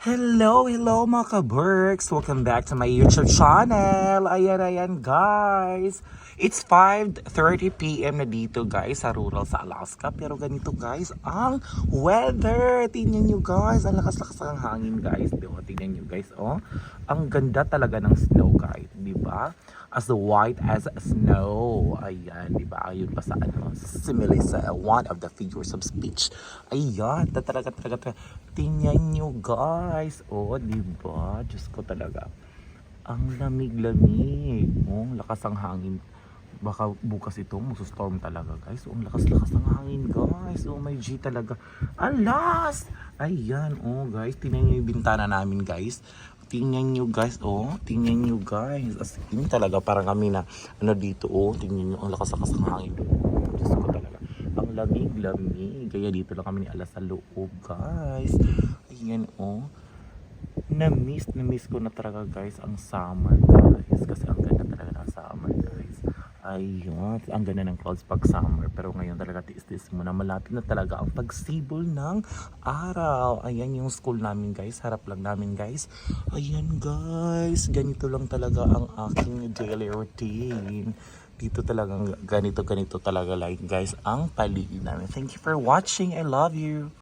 Hello, hello mga ka-Berks! Welcome back to my YouTube channel! Ayan, ayan guys! It's 5.30pm na dito guys sa rural sa Alaska. Pero ganito guys ang weather! Tingnan nyo guys! Ang lakas-lakas ng hangin guys. Tingnan nyo guys. Oh. Ang ganda talaga ng snow guys. Di ba? As white as snow. Ayan, di ba? Ayun pa sa ano, simile sa one of the figures of speech. Ayan, ta- talaga, talaga, talaga. Tingnan nyo guys. Oh, di ba? Diyos ko talaga. Ang lamig-lamig. Oh, lakas ang hangin. Baka bukas ito, storm talaga guys. Oh, ang lakas-lakas ng hangin guys. Oh my G talaga. Alas! Ayan, oh guys. Tingnan nyo yung bintana namin guys. Tingnan nyo guys, oh. Tingnan nyo guys. As in talaga, parang kami na, ano dito, oh. Tingnan nyo, ang lakas-lakas ng hangin Diyos ko talaga. Ang lamig-lamig. Kaya dito lang kami ni Alas sa loob, guys. Ayan, oh. Na-miss, na-miss ko na talaga, guys, ang summer, guys. Kasi ang ganda talaga ng summer, guys. Ayun, ang ganda ng clouds pag summer. Pero ngayon talaga tiis-tiis mo na malapit na talaga ang pagsibol ng araw. Ayan yung school namin guys. Harap lang namin guys. Ayan guys. Ganito lang talaga ang aking daily routine. Dito talagang ganito ganito talaga like guys ang paligid namin. Thank you for watching. I love you.